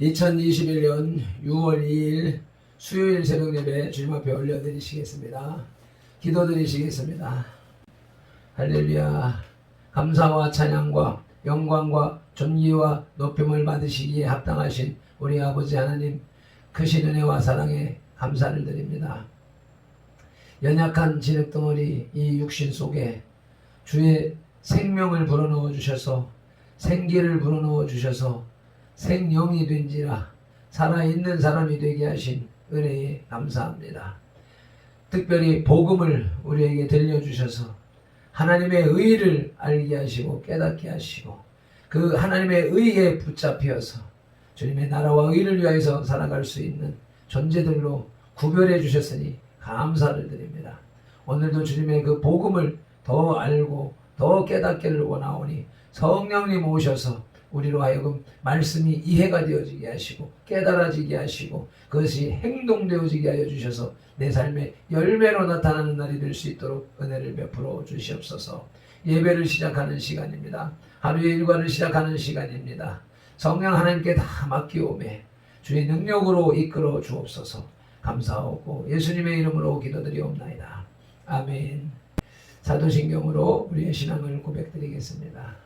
2021년 6월 2일 수요일 새벽 예배 주님 앞에 올려드리시겠습니다. 기도드리시겠습니다. 할렐루야. 감사와 찬양과 영광과 존귀와 높임을 받으시기에 합당하신 우리 아버지 하나님 크신 은혜와 사랑에 감사를 드립니다. 연약한 진흙덩어리 이 육신 속에 주의 생명을 불어넣어 주셔서 생기를 불어넣어 주셔서 생명이 된지라 살아있는 사람이 되게 하신 은혜에 감사합니다. 특별히 복음을 우리에게 들려주셔서 하나님의 의를 알게 하시고 깨닫게 하시고 그 하나님의 의에 붙잡혀서 주님의 나라와 의를 위하여서 살아갈 수 있는 존재들로 구별해 주셨으니 감사를 드립니다. 오늘도 주님의 그 복음을 더 알고 더 깨닫기를 원하오니 성령님 오셔서 우리로 하여금 말씀이 이해가 되어지게 하시고 깨달아지게 하시고 그것이 행동되어지게 하여 주셔서 내 삶의 열매로 나타나는 날이 될 수 있도록 은혜를 베풀어 주시옵소서. 예배를 시작하는 시간입니다. 하루의 일과를 시작하는 시간입니다. 성령 하나님께 다 맡기오매 주의 능력으로 이끌어 주옵소서. 감사하고 예수님의 이름으로 기도드리옵나이다. 아멘. 사도신경으로 우리의 신앙을 고백드리겠습니다.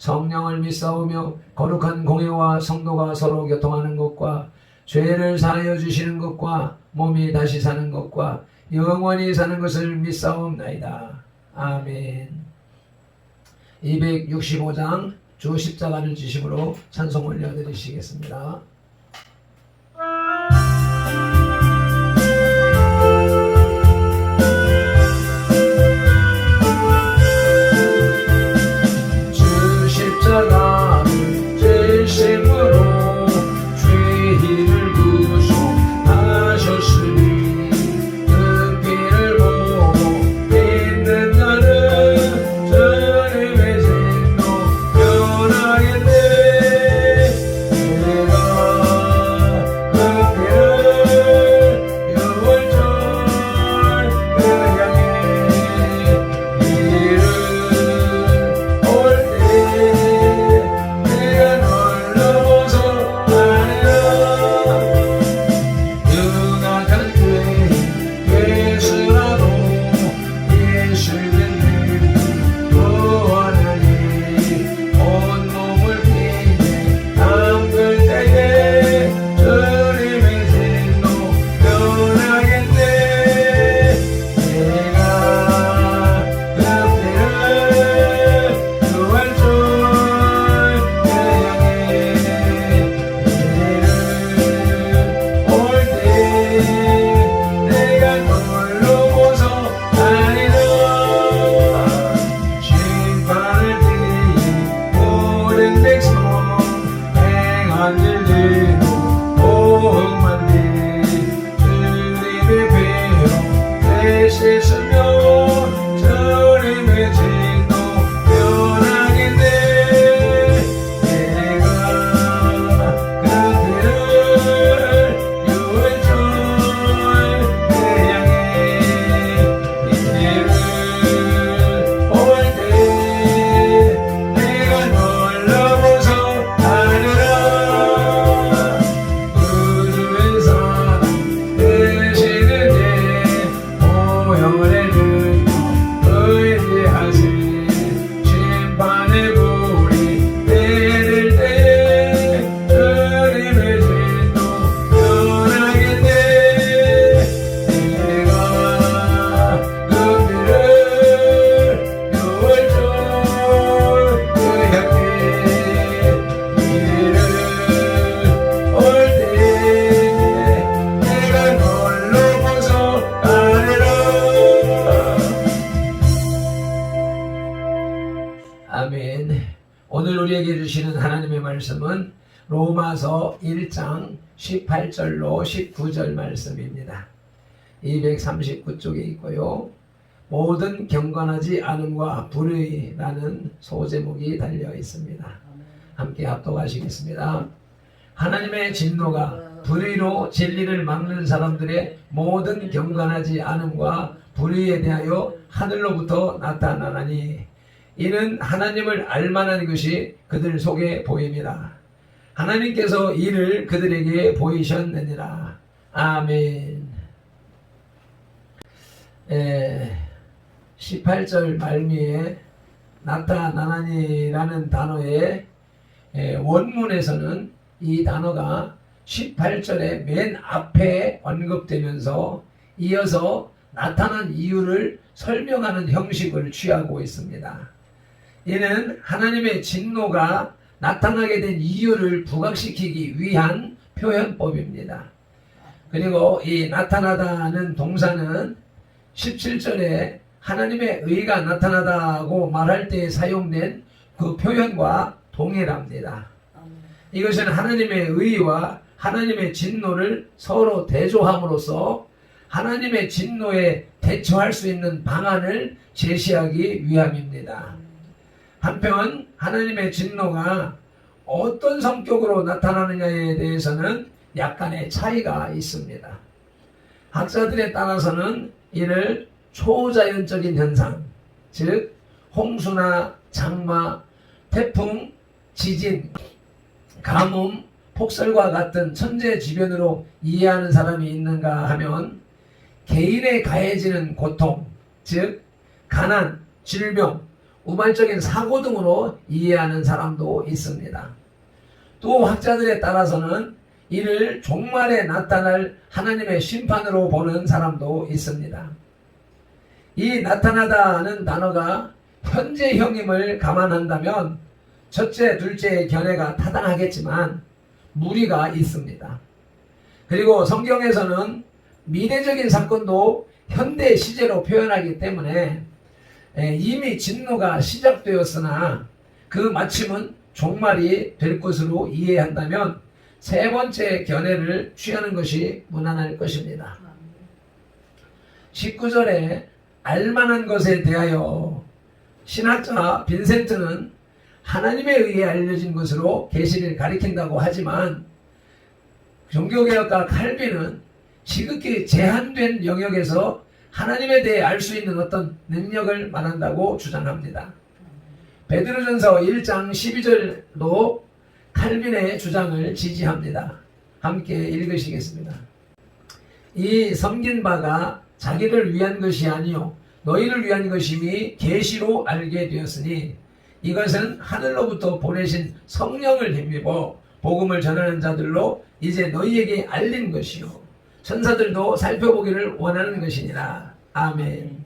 성령을 믿사오며 거룩한 공예와 성도가 서로 교통하는 것과 죄를 사하여 주시는 것과 몸이 다시 사는 것과 영원히 사는 것을 믿사옵나이다. 아멘. 265장 주 십자가를 지심으로 찬송 올려드리시겠습니다. 말씀은 로마서 1장 18절로 19절 말씀입니다. 239쪽에 있고요. 모든 경건하지 않음과 불의라는 소제목이 달려 있습니다. 함께 합독하시겠습니다. 하나님의 진노가 불의로 진리를 막는 사람들의 모든 경건하지 않음과 불의에 대하여 하늘로부터 나타나나니 이는 하나님을 알만한 것이 그들 속에 보입니다. 하나님께서 이를 그들에게 보이셨느니라. 아멘. 에, 18절 말미에 나타나나니라는 단어의 에, 원문에서는 이 단어가 18절의 맨 앞에 언급되면서 이어서 나타난 이유를 설명하는 형식을 취하고 있습니다. 이는 하나님의 진노가 나타나게 된 이유를 부각시키기 위한 표현법입니다. 그리고 이 나타나다는 동사는 17절에 하나님의 의가 나타나다고 말할 때 사용된 그 표현과 동일합니다. 이것은 하나님의 의와 하나님의 진노를 서로 대조함으로써 하나님의 진노에 대처할 수 있는 방안을 제시하기 위함입니다. 한편 하나님의 진노가 어떤 성격으로 나타나느냐에 대해서는 약간의 차이가 있습니다. 학자들에 따라서는 이를 초자연적인 현상, 즉 홍수나 장마, 태풍, 지진, 가뭄, 폭설과 같은 천재지변으로 이해하는 사람이 있는가 하면 개인에 가해지는 고통, 즉 가난, 질병, 우발적인 사고 등으로 이해하는 사람도 있습니다. 또 학자들에 따라서는 이를 종말에 나타날 하나님의 심판으로 보는 사람도 있습니다. 이 나타나다는 단어가 현재형임을 감안한다면 첫째, 둘째의 견해가 타당하겠지만 무리가 있습니다. 그리고 성경에서는 미래적인 사건도 현대 시제로 표현하기 때문에 에, 이미 진노가 시작되었으나 그 마침은 종말이 될 것으로 이해한다면 세 번째 견해를 취하는 것이 무난할 것입니다. 19절에 알만한 것에 대하여 신학자 빈센트는 하나님에 의해 알려진 것으로 계시를 가리킨다고 하지만 종교개혁가 칼빈은 지극히 제한된 영역에서 하나님에 대해 알 수 있는 어떤 능력을 말한다고 주장합니다. 베드로전서 1장 12절도 칼빈의 주장을 지지합니다. 함께 읽으시겠습니다. 이 섬긴 바가 자기를 위한 것이 아니요 너희를 위한 것임이 계시로 알게 되었으니 이것은 하늘로부터 보내신 성령을 힘입어 복음을 전하는 자들로 이제 너희에게 알린 것이요 천사들도 살펴보기를 원하는 것이니라. 아멘.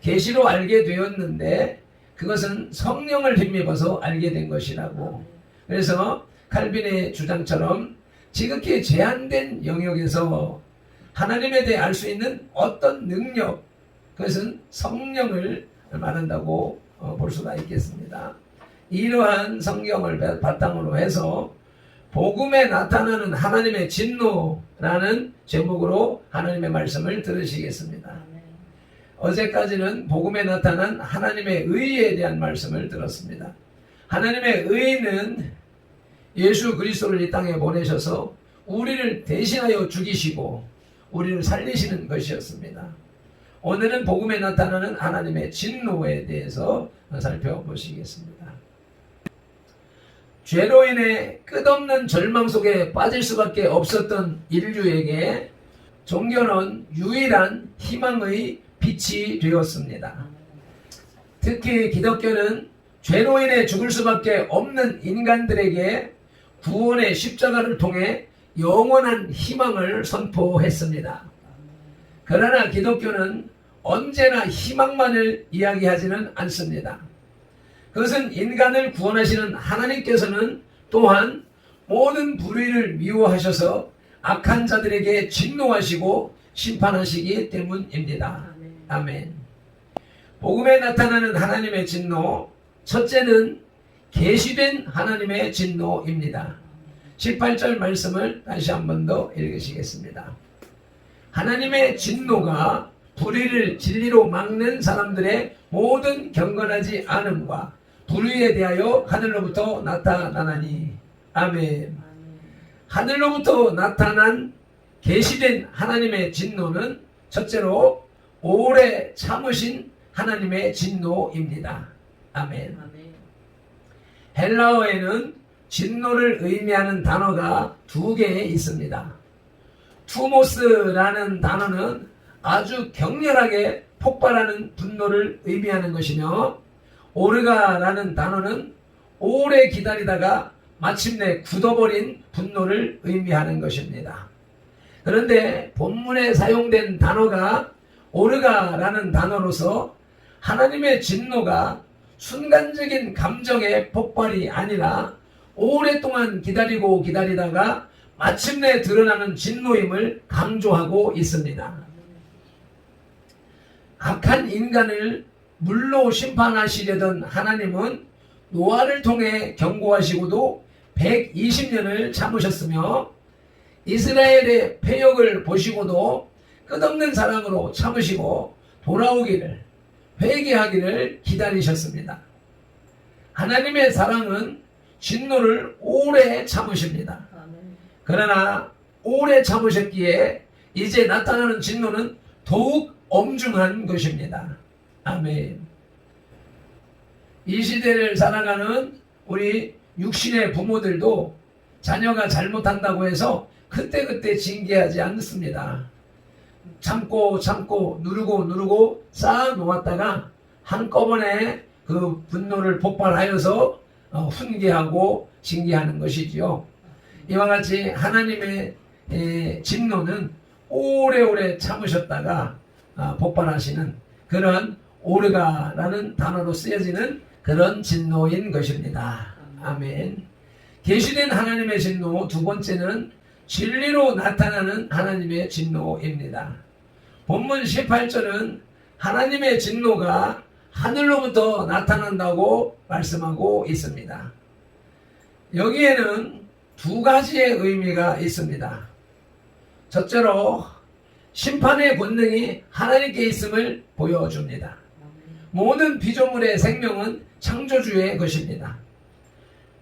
계시로 알게 되었는데 그것은 성령을 힘입어서 알게 된 것이라고. 그래서 칼빈의 주장처럼 지극히 제한된 영역에서 하나님에 대해 알 수 있는 어떤 능력, 그것은 성령을 말한다고 어, 볼 수가 있겠습니다. 이러한 성경을 바탕으로 해서 복음에 나타나는 하나님의 진노라는 제목으로 하나님의 말씀을 들으시겠습니다. 어제까지는 복음에 나타난 하나님의 의에 대한 말씀을 들었습니다. 하나님의 의는 예수 그리스도를 이 땅에 보내셔서 우리를 대신하여 죽이시고 우리를 살리시는 것이었습니다. 오늘은 복음에 나타나는 하나님의 진노에 대해서 살펴보시겠습니다. 죄로 인해 끝없는 절망 속에 빠질 수밖에 없었던 인류에게 종교는 유일한 희망의 빛이 되었습니다. 특히 기독교는 죄로 인해 죽을 수밖에 없는 인간들에게 구원의 십자가를 통해 영원한 희망을 선포했습니다. 그러나 기독교는 언제나 희망만을 이야기하지는 않습니다. 그것은 인간을 구원하시는 하나님께서는 또한 모든 불의를 미워하셔서 악한 자들에게 진노하시고 심판하시기 때문입니다. 아멘. 복음에 나타나는 하나님의 진노, 첫째는 계시된 하나님의 진노입니다. 18절 말씀을 다시 한 번 더 읽으시겠습니다. 하나님의 진노가 불의를 진리로 막는 사람들의 모든 경건하지 않음과 불의에 대하여 하늘로부터 나타나나니 아멘. 하늘로부터 나타난 계시된 하나님의 진노는 첫째로 오래 참으신 하나님의 진노입니다. 아멘. 헬라어에는 진노를 의미하는 단어가 두 개 있습니다. 투모스라는 단어는 아주 격렬하게 폭발하는 분노를 의미하는 것이며 오르가라는 단어는 오래 기다리다가 마침내 굳어버린 분노를 의미하는 것입니다. 그런데 본문에 사용된 단어가 오르가라는 단어로서 하나님의 진노가 순간적인 감정의 폭발이 아니라 오랫동안 기다리고 기다리다가 마침내 드러나는 진노임을 강조하고 있습니다. 악한 인간을 물로 심판하시려던 하나님은 노아를 통해 경고하시고도 120년을 참으셨으며 이스라엘의 폐역을 보시고도 끝없는 사랑으로 참으시고 돌아오기를 회개하기를 기다리셨습니다. 하나님의 사랑은 진노를 오래 참으십니다. 그러나 오래 참으셨기에 이제 나타나는 진노는 더욱 엄중한 것입니다. 아멘. 이 시대를 살아가는 우리 육신의 부모들도 자녀가 잘못한다고 해서 그때그때 징계하지 않습니다. 참고 참고 누르고 누르고 쌓아 놓았다가 한꺼번에 그 분노를 폭발하여서 어, 훈계하고 징계하는 것이지요. 이와 같이 하나님의 에, 진노는 오래오래 참으셨다가 아, 폭발하시는 그런 오르가라는 단어로 쓰여지는 그런 진노인 것입니다. 아멘. 계시된 하나님의 진노 두 번째는 진리로 나타나는 하나님의 진노입니다. 본문 18절은 하나님의 진노가 하늘로부터 나타난다고 말씀하고 있습니다. 여기에는 두 가지의 의미가 있습니다. 첫째로 심판의 권능이 하나님께 있음을 보여줍니다. 모든 피조물의 생명은 창조주의 것입니다.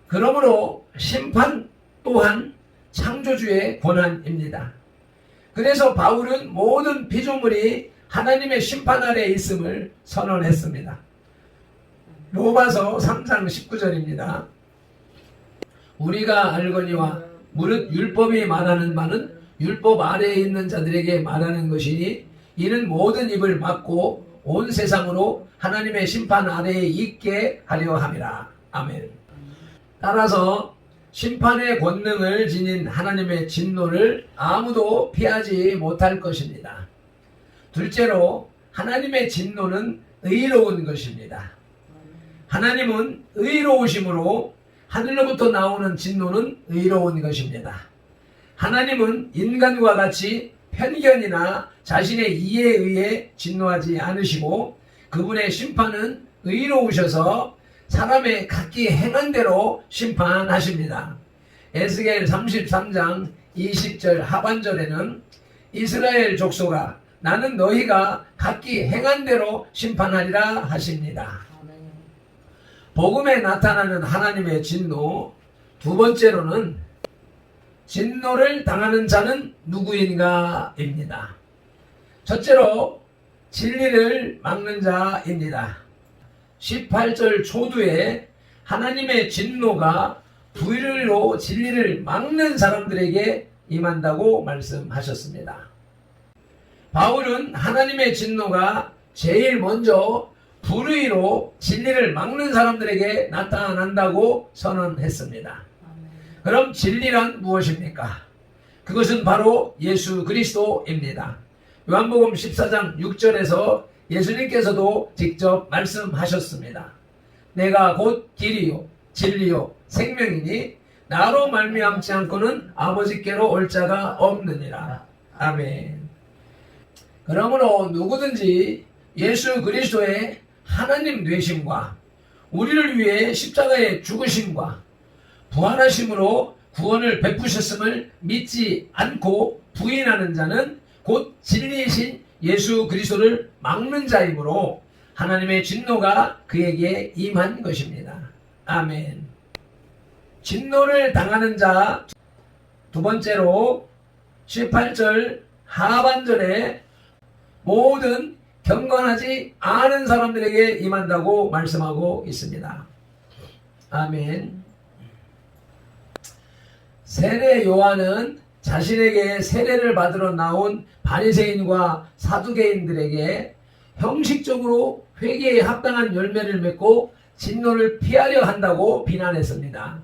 그러므로 심판 또한 창조주의 권한입니다. 그래서 바울은 모든 피조물이 하나님의 심판 아래 있음을 선언했습니다. 로마서 3장 19절입니다. 우리가 알거니와 무릇 율법이 말하는 바는 율법 아래에 있는 자들에게 말하는 것이니 이는 모든 입을 막고 온 세상으로 하나님의 심판 아래에 있게 하려 함이라. 아멘. 따라서 심판의 권능을 지닌 하나님의 진노를 아무도 피하지 못할 것입니다. 둘째로 하나님의 진노는 의로운 것입니다. 하나님은 의로우심으로 하늘로부터 나오는 진노는 의로운 것입니다. 하나님은 인간과 같이 편견이나 자신의 이해에 의해 진노하지 않으시고 그분의 심판은 의로우셔서 사람의 각기 행한 대로 심판하십니다. 에스겔 33장 20절 하반절에는 이스라엘 족속아 나는 너희가 각기 행한 대로 심판하리라 하십니다. 복음에 나타나는 하나님의 진노 두 번째로는 진노를 당하는 자는 누구인가입니다. 첫째로 진리를 막는 자입니다. 18절 초두에 하나님의 진노가 불의로 진리를 막는 사람들에게 임한다고 말씀하셨습니다. 바울은 하나님의 진노가 제일 먼저 불의로 진리를 막는 사람들에게 나타난다고 선언했습니다. 그럼 진리란 무엇입니까? 그것은 바로 예수 그리스도입니다. 요한복음 14장 6절에서 예수님께서도 직접 말씀하셨습니다. 내가 곧 길이요 진리요 생명이니 나로 말미암지 않고는 아버지께로 올 자가 없느니라. 아멘. 그러므로 누구든지 예수 그리스도의 하나님 되심과 우리를 위해 십자가에 죽으심과 부활하심으로 구원을 베푸셨음을 믿지 않고 부인하는 자는 곧 진리이신 예수 그리스도를 막는 자이므로 하나님의 진노가 그에게 임한 것입니다. 아멘. 진노를 당하는 자 두 번째로 18절 하반절에 모든 경건하지 않은 사람들에게 임한다고 말씀하고 있습니다. 아멘. 세례 요한은 자신에게 세례를 받으러 나온 바리새인과 사두개인들에게 형식적으로 회개에 합당한 열매를 맺고 진노를 피하려 한다고 비난했습니다.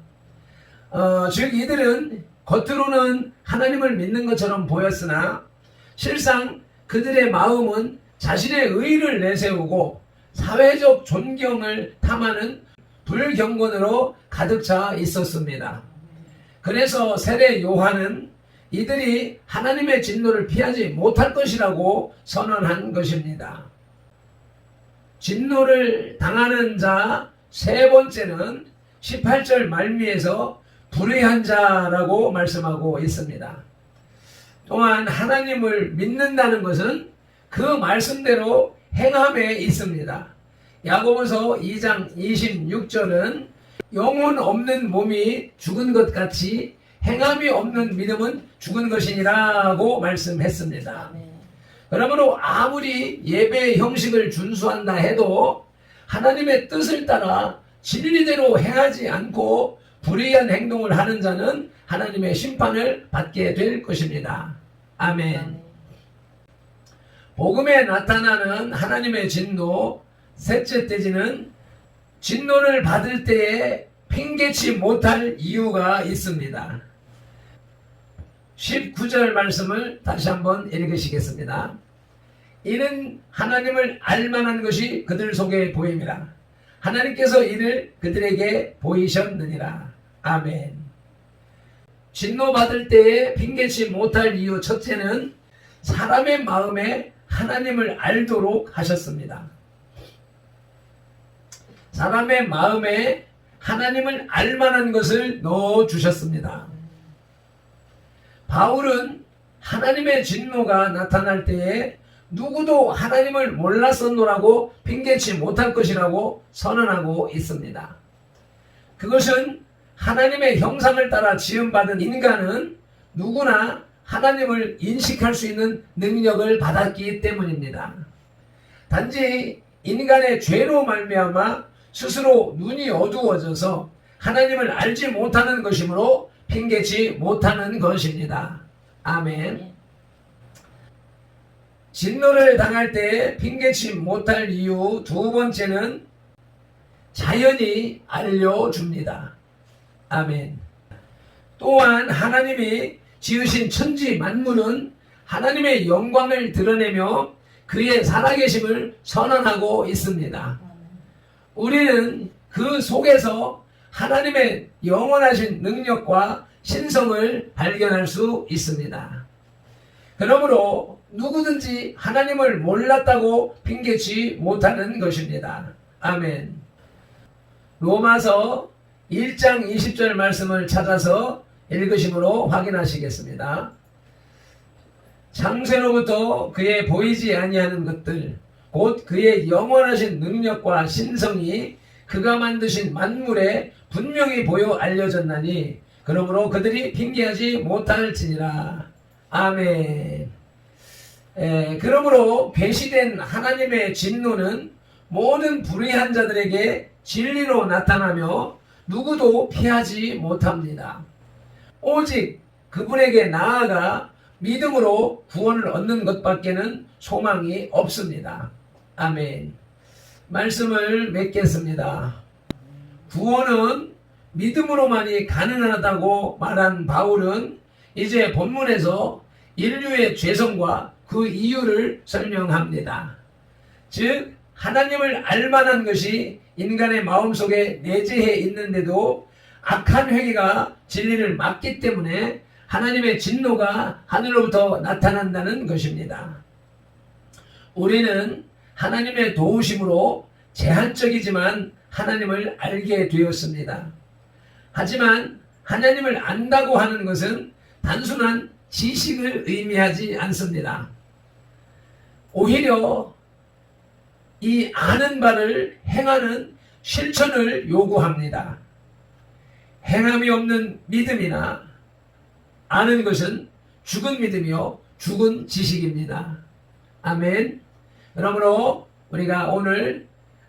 어, 즉 이들은 겉으로는 하나님을 믿는 것처럼 보였으나 실상 그들의 마음은 자신의 의를 내세우고 사회적 존경을 탐하는 불경건으로 가득 차 있었습니다. 그래서 세례 요한은 이들이 하나님의 진노를 피하지 못할 것이라고 선언한 것입니다. 진노를 당하는 자 세 번째는 18절 말미에서 불의한 자라고 말씀하고 있습니다. 또한 하나님을 믿는다는 것은 그 말씀대로 행함에 있습니다. 야고보서 2장 26절은 영혼 없는 몸이 죽은 것 같이 행함이 없는 믿음은 죽은 것이니라고 말씀했습니다. 그러므로 아무리 예배 형식을 준수한다 해도 하나님의 뜻을 따라 진리대로 행하지 않고 불의한 행동을 하는 자는 하나님의 심판을 받게 될 것입니다. 아멘. 복음에 나타나는 하나님의 진노, 셋째 떼지는 진노를 받을 때에 핑계치 못할 이유가 있습니다. 19절 말씀을 다시 한번 읽으시겠습니다. 이는 하나님을 알만한 것이 그들 속에 보임이라. 하나님께서 이를 그들에게 보이셨느니라. 아멘. 진노받을 때에 핑계치 못할 이유 첫째는 사람의 마음에 하나님을 알도록 하셨습니다. 사람의 마음에 하나님을 알만한 것을 넣어 주셨습니다. 바울은 하나님의 진노가 나타날 때에 누구도 하나님을 몰랐었노라고 핑계치 못할 것이라고 선언하고 있습니다. 그것은 하나님의 형상을 따라 지음받은 인간은 누구나 하나님을 인식할 수 있는 능력을 받았기 때문입니다. 단지 인간의 죄로 말미암아 스스로 눈이 어두워져서 하나님을 알지 못하는 것이므로 핑계치 못하는 것입니다. 아멘. 진노를 당할 때 핑계치 못할 이유 두 번째는 자연이 알려줍니다. 아멘. 또한 하나님이 지으신 천지 만물은 하나님의 영광을 드러내며 그의 살아계심을 선언하고 있습니다. 우리는 그 속에서 하나님의 영원하신 능력과 신성을 발견할 수 있습니다. 그러므로 누구든지 하나님을 몰랐다고 핑계치 못하는 것입니다. 아멘. 로마서 1장 20절 말씀을 찾아서 읽으심으로 확인하시겠습니다. 창세로부터 그의 보이지 아니하는 것들 곧 그의 영원하신 능력과 신성이 그가 만드신 만물에 분명히 보여 알려졌나니 그러므로 그들이 핑계하지 못할지니라. 아멘. 에, 그러므로 배시된 하나님의 진노는 모든 불의한 자들에게 진리로 나타나며 누구도 피하지 못합니다. 오직 그분에게 나아가 믿음으로 구원을 얻는 것밖에는 소망이 없습니다. 아멘. 말씀을 맺겠습니다. 구원은 믿음으로만이 가능하다고 말한 바울은 이제 본문에서 인류의 죄성과 그 이유를 설명합니다. 즉, 하나님을 알만한 것이 인간의 마음속에 내재해 있는데도 악한 회개가 진리를 막기 때문에 하나님의 진노가 하늘로부터 나타난다는 것입니다. 우리는 하나님의 도우심으로 제한적이지만 하나님을 알게 되었습니다. 하지만 하나님을 안다고 하는 것은 단순한 지식을 의미하지 않습니다. 오히려 이 아는 바를 행하는 실천을 요구합니다. 행함이 없는 믿음이나 아는 것은 죽은 믿음이요 죽은 지식입니다. 아멘. 그러므로 우리가 오늘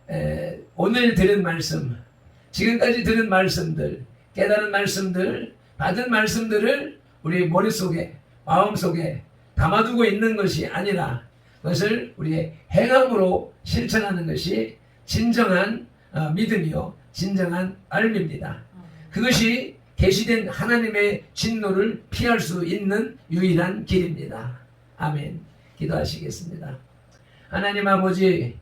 에, 오늘 들은 말씀, 지금까지 들은 말씀들, 깨달은 말씀들, 받은 말씀들을 우리 머릿속에, 마음속에 담아두고 있는 것이 아니라 그것을 우리의 행함으로 실천하는 것이 진정한 어, 믿음이요, 진정한 알입니다. 그것이 계시된 하나님의 진노를 피할 수 있는 유일한 길입니다. 아멘. 기도하시겠습니다. 하나님 아버지,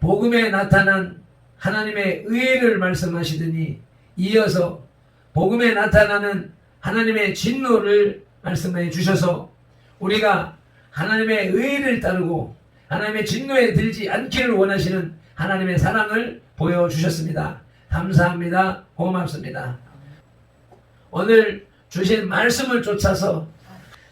복음에 나타난 하나님의 의를 말씀하시더니 이어서 복음에 나타나는 하나님의 진노를 말씀해 주셔서 우리가 하나님의 의를 따르고 하나님의 진노에 들지 않기를 원하시는 하나님의 사랑을 보여주셨습니다. 감사합니다. 고맙습니다. 오늘 주신 말씀을 쫓아서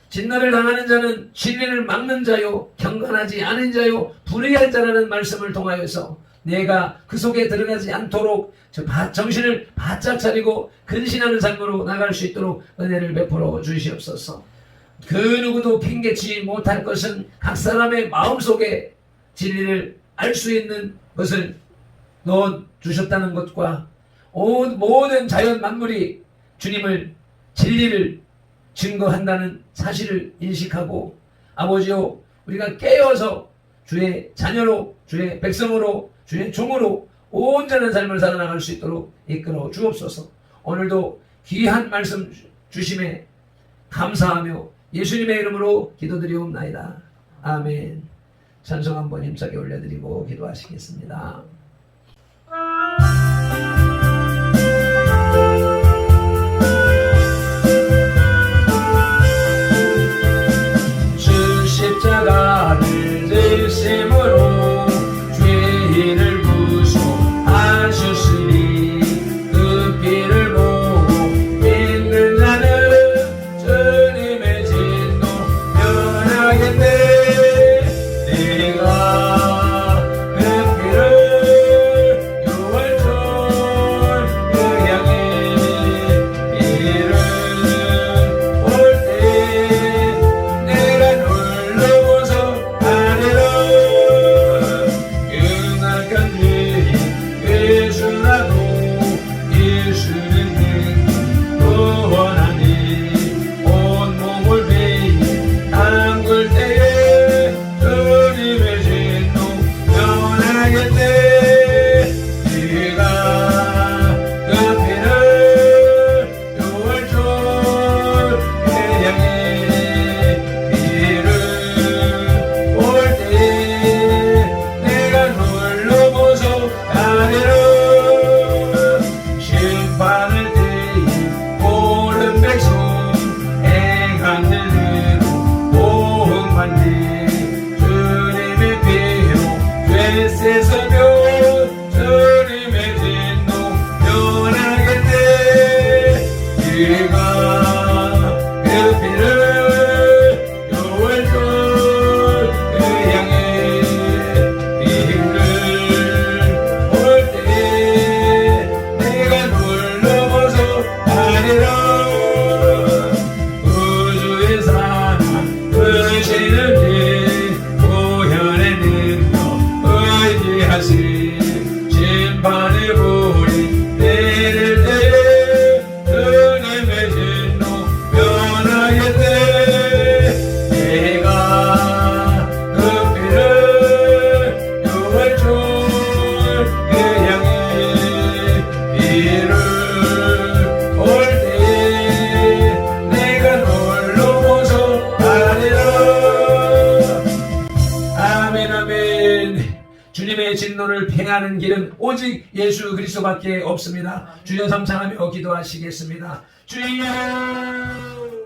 진노를 당하는 자는 진리를 막는 자요 경건하지 않은 자요 불의한 자라는 말씀을 통하여서 내가 그 속에 들어가지 않도록 정신을 바짝 차리고 근신하는 삶으로 나갈 수 있도록 은혜를 베풀어 주시옵소서. 그 누구도 핑계치 못할 것은 각 사람의 마음속에 진리를 알 수 있는 것을 넣어 주셨다는 것과 온 모든 자연 만물이 주님을 진리를 증거한다는 사실을 인식하고 아버지요 우리가 깨어서 주의 자녀로 주의 백성으로 주의 종으로 온전한 삶을 살아나갈 수 있도록 이끌어 주옵소서. 오늘도 귀한 말씀 주심에 감사하며 예수님의 이름으로 기도드리옵나이다. 아멘. 찬송 한번 힘차게 올려드리고 기도하시겠습니다 죄세 서며 진노를 팽하는 길은 오직 예수 그리스도밖에 없습니다. 주여 삼창하며 기도하시겠습니다. 주여